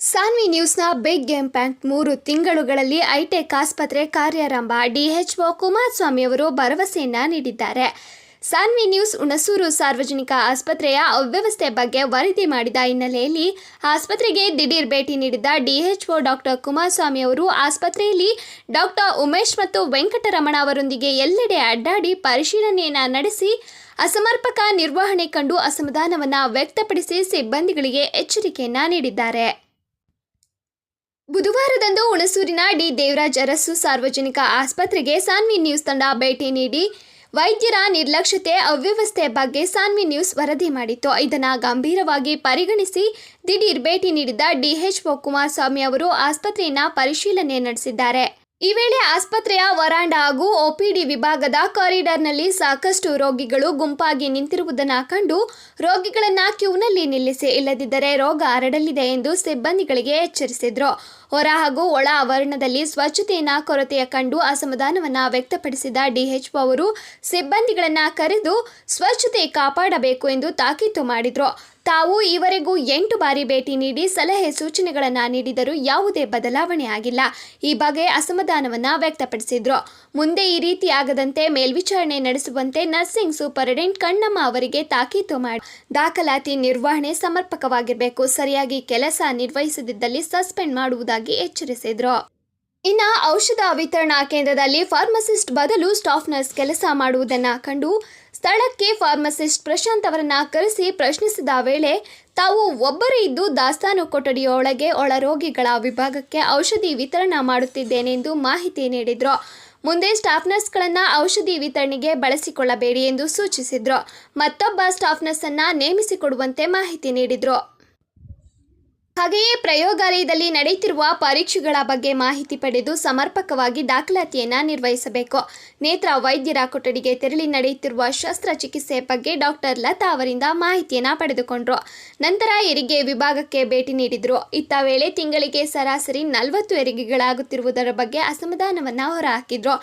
ಸಾನ್ವಿ ನ್ಯೂಸ್ನ big game ಪ್ಯಾಂಕ್ ಮೂರು ತಿಂಗಳುಗಳಲ್ಲಿ ಐಟೆಕ್ ಆಸ್ಪತ್ರೆ ಕಾರ್ಯಾರಂಭ. ಡಿಎಚ್ಒ ಕುಮಾರಸ್ವಾಮಿ ಅವರು ಭರವಸೆಯನ್ನ ನೀಡಿದ್ದಾರೆ. ಸಾನ್ವಿ ನ್ಯೂಸ್ ಹುಣಸೂರು ಸಾರ್ವಜನಿಕ ಆಸ್ಪತ್ರೆಯ ಅವ್ಯವಸ್ಥೆ ಬಗ್ಗೆ ವರದಿ ಮಾಡಿದ ಹಿನ್ನೆಲೆಯಲ್ಲಿ ಆಸ್ಪತ್ರೆಗೆ ದಿಢೀರ್ ಭೇಟಿ ನೀಡಿದ ಡಿಎಚ್ಒ ಡಾಕ್ಟರ್ ಕುಮಾರಸ್ವಾಮಿ ಅವರು ಆಸ್ಪತ್ರೆಯಲ್ಲಿ ಡಾಕ್ಟರ್ ಉಮೇಶ್ ಮತ್ತು ವೆಂಕಟರಮಣ ಅವರೊಂದಿಗೆ ಎಲ್ಲೆಡೆ ಅಡ್ಡಾಡಿ ಪರಿಶೀಲನೆಯನ್ನು ನಡೆಸಿ ಅಸಮರ್ಪಕ ನಿರ್ವಹಣೆ ಕಂಡು ಅಸಮಾಧಾನವನ್ನು ವ್ಯಕ್ತಪಡಿಸಿ ಸಿಬ್ಬಂದಿಗಳಿಗೆ ಎಚ್ಚರಿಕೆಯನ್ನ ನೀಡಿದ್ದಾರೆ. ಬುಧವಾರದಂದು ಹುಣಸೂರಿನ ಡಿ. ದೇವರಾಜ್ ಅರಸು ಸಾರ್ವಜನಿಕ ಆಸ್ಪತ್ರೆಗೆ ಸಾನ್ವಿ ನ್ಯೂಸ್ ತಂಡ ಭೇಟಿ ನೀಡಿ ವೈದ್ಯರ ನಿರ್ಲಕ್ಷ್ಯತೆ, ಅವ್ಯವಸ್ಥೆ ಬಗ್ಗೆ ಸಾನ್ವಿ ನ್ಯೂಸ್ ವರದಿ ಮಾಡಿತ್ತು. ಇದನ್ನು ಗಂಭೀರವಾಗಿ ಪರಿಗಣಿಸಿ ದಿಢೀರ್ ಭೇಟಿ ನೀಡಿದ್ದ ಡಿಎಚ್ಒ ಕುಮಾರಸ್ವಾಮಿ ಅವರು ಆಸ್ಪತ್ರೆಯನ್ನ ಪರಿಶೀಲನೆ ನಡೆಸಿದ್ದಾರೆ. ಈ ವೇಳೆ ಆಸ್ಪತ್ರೆಯ ವರಾಂಡ ಹಾಗೂ ಒಪಿಡಿ ವಿಭಾಗದ ಕಾರಿಡಾರ್ನಲ್ಲಿ ಸಾಕಷ್ಟು ರೋಗಿಗಳು ಗುಂಪಾಗಿ ನಿಂತಿರುವುದನ್ನು ಕಂಡು ರೋಗಿಗಳನ್ನು ಕ್ಯೂನಲ್ಲಿ ನಿಲ್ಲಿಸಿ ಇಲ್ಲದಿದ್ದರೆ ರೋಗ ಹರಡಲಿದೆ ಎಂದು ಸಿಬ್ಬಂದಿಗಳಿಗೆ ಎಚ್ಚರಿಸಿದ್ರು. ಹೊರ ಹಾಗೂ ಒಳ ಆವರಣದಲ್ಲಿ ಸ್ವಚ್ಛತೆಯನ್ನ ಕೊರತೆಯ ಕಂಡು ಅಸಮಾಧಾನವನ್ನು ವ್ಯಕ್ತಪಡಿಸಿದ ಡಿಎಚ್ಒ ಅವರು, ಸಿಬ್ಬಂದಿಗಳನ್ನು ಕರೆದು ಸ್ವಚ್ಛತೆ ಕಾಪಾಡಬೇಕು ಎಂದು ತಾಕೀತು ಮಾಡಿದ್ರು. ತಾವು ಈವರೆಗೂ ಎಂಟು ಬಾರಿ ಭೇಟಿ ನೀಡಿ ಸಲಹೆ ಸೂಚನೆಗಳನ್ನು ನೀಡಿದರೂ ಯಾವುದೇ ಬದಲಾವಣೆ ಆಗಿಲ್ಲ. ಈ ಬಗ್ಗೆ ಅಸಮಾಧಾನವನ್ನು ವ್ಯಕ್ತಪಡಿಸಿದ್ರು. ಮುಂದೆ ಈ ರೀತಿ ಆಗದಂತೆ ಮೇಲ್ವಿಚಾರಣೆ ನಡೆಸುವಂತೆ ನರ್ಸಿಂಗ್ ಸೂಪರಿಡೆಂಟ್ ಕಣ್ಣಮ್ಮ ಅವರಿಗೆ ತಾಕೀತು ಮಾಡಿ ದಾಖಲಾತಿ ನಿರ್ವಹಣೆ ಸಮರ್ಪಕವಾಗಿರಬೇಕು. ಸರಿಯಾಗಿ ಕೆಲಸ ನಿರ್ವಹಿಸದಿದ್ದಲ್ಲಿ ಸಸ್ಪೆಂಡ್ ಮಾಡುವುದಾಗಿ ಎಚ್ಚರಿಸಿದ್ರು. ಇನ್ನು ಔಷಧ ವಿತರಣಾ ಕೇಂದ್ರದಲ್ಲಿ ಫಾರ್ಮಸಿಸ್ಟ್ ಬದಲು ಸ್ಟಾಫ್ ನರ್ಸ್ ಕೆಲಸ ಮಾಡುವುದನ್ನು ಕಂಡು ಸ್ಥಳಕ್ಕೆ ಫಾರ್ಮಸಿಸ್ಟ್ ಪ್ರಶಾಂತ್ ಅವರನ್ನ ಕರೆಸಿ ಪ್ರಶ್ನಿಸಿದ ವೇಳೆ, ತಾವು ಒಬ್ಬರೇ ಇದ್ದು ದಾಸ್ತಾನು ಕೊಠಡಿಯೊಳಗೆ ಒಳ ರೋಗಿಗಳ ವಿಭಾಗಕ್ಕೆ ಔಷಧಿ ವಿತರಣಾ ಮಾಡುತ್ತಿದ್ದೇನೆಂದು ಮಾಹಿತಿ ನೀಡಿದರು. ಮುಂದೆ ಸ್ಟಾಫ್ ನರ್ಸ್ಗಳನ್ನು ಔಷಧಿ ವಿತರಣೆಗೆ ಬಳಸಿಕೊಳ್ಳಬೇಡಿ ಎಂದು ಸೂಚಿಸಿದರು. ಮತ್ತೊಬ್ಬ ಸ್ಟಾಫ್ ನರ್ಸನ್ನು ನೇಮಿಸಿಕೊಡುವಂತೆ ಮಾಹಿತಿ ನೀಡಿದ್ರು. ಹಾಗೆಯೇ ಪ್ರಯೋಗಾಲಯದಲ್ಲಿ ನಡೆಯುತ್ತಿರುವ ಪರೀಕ್ಷೆಗಳ ಬಗ್ಗೆ ಮಾಹಿತಿ ಪಡೆದು ಸಮರ್ಪಕವಾಗಿ ದಾಖಲಾತಿಯನ್ನು ನಿರ್ವಹಿಸಬೇಕು. ನೇತ್ರ ವೈದ್ಯರ ಕೊಠಡಿಗೆ ತೆರಳಿ ನಡೆಯುತ್ತಿರುವ ಶಸ್ತ್ರಚಿಕಿತ್ಸೆ ಬಗ್ಗೆ ಡಾಕ್ಟರ್ ಲತಾ ಅವರಿಂದ ಮಾಹಿತಿಯನ್ನು ಪಡೆದುಕೊಂಡರು. ನಂತರ ಹೆರಿಗೆ ವಿಭಾಗಕ್ಕೆ ಭೇಟಿ ನೀಡಿದರು. ಇತ್ತ ವೇಳೆ ತಿಂಗಳಿಗೆ ಸರಾಸರಿ ನಲವತ್ತು ಹೆರಿಗೆಗಳಾಗುತ್ತಿರುವುದರ ಬಗ್ಗೆ ಅಸಮಾಧಾನವನ್ನು ಹೊರಹಾಕಿದರು.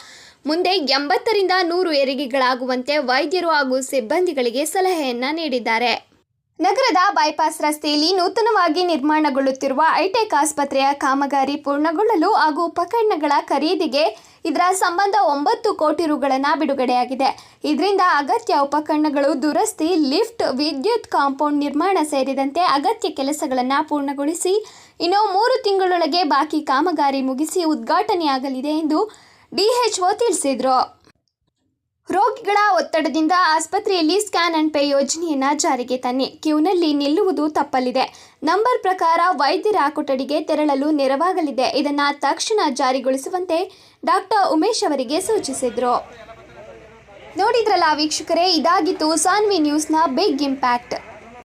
ಮುಂದೆ ಎಂಬತ್ತರಿಂದ ನೂರು ಹೆರಿಗೆಗಳಾಗುವಂತೆ ವೈದ್ಯರು ಹಾಗೂ ಸಿಬ್ಬಂದಿಗಳಿಗೆ ಸಲಹೆಯನ್ನು ನೀಡಿದ್ದಾರೆ. ನಗರದ ಬೈಪಾಸ್ ರಸ್ತೆಯಲ್ಲಿ ನೂತನವಾಗಿ ನಿರ್ಮಾಣಗೊಳ್ಳುತ್ತಿರುವ ಐಟೆಕ್ ಆಸ್ಪತ್ರೆಯ ಕಾಮಗಾರಿ ಪೂರ್ಣಗೊಳ್ಳಲು ಹಾಗೂ ಉಪಕರಣಗಳ ಖರೀದಿಗೆ ಇದರ ಸಂಬಂಧ ಒಂಬತ್ತು ಕೋಟಿ ರುಗಳನ್ನು ಬಿಡುಗಡೆಯಾಗಿದೆ. ಇದರಿಂದ ಅಗತ್ಯ ಉಪಕರಣಗಳು, ದುರಸ್ತಿ, ಲಿಫ್ಟ್, ವಿದ್ಯುತ್ ಕಾಂಪೌಂಡ್ ನಿರ್ಮಾಣ ಸೇರಿದಂತೆ ಅಗತ್ಯ ಕೆಲಸಗಳನ್ನು ಪೂರ್ಣಗೊಳಿಸಿ ಇನ್ನು ಮೂರು ತಿಂಗಳೊಳಗೆ ಬಾಕಿ ಕಾಮಗಾರಿ ಮುಗಿಸಿ ಉದ್ಘಾಟನೆಯಾಗಲಿದೆ ಎಂದು ಡಿಎಚ್ಒ ತಿಳಿಸಿದರು. ರೋಗಿಗಳ ಒತ್ತಡದಿಂದ ಆಸ್ಪತ್ರೆಯಲ್ಲಿ ಸ್ಕ್ಯಾನ್ ಅಂಡ್ ಪೇ ಯೋಜನೆಯನ್ನು ಜಾರಿಗೆ ತನ್ನಿ. ಕ್ಯೂನಲ್ಲಿ ನಿಲ್ಲುವುದು ತಪ್ಪಲಿದೆ. ನಂಬರ್ ಪ್ರಕಾರ ವೈದ್ಯರ ಕೊಠಡಿಗೆ ತೆರಳಲು ನೆರವಾಗಲಿದೆ. ಇದನ್ನು ತಕ್ಷಣ ಜಾರಿಗೊಳಿಸುವಂತೆ ಡಾಕ್ಟರ್ ಉಮೇಶ್ ಅವರಿಗೆ ಸೂಚಿಸಿದರು. ನೋಡಿದ್ರಲ್ಲ ವೀಕ್ಷಕರೇ, ಇದಾಗಿತ್ತು ಸಾನ್ವಿ ನ್ಯೂಸ್ನ ಬಿಗ್ ಇಂಪ್ಯಾಕ್ಟ್.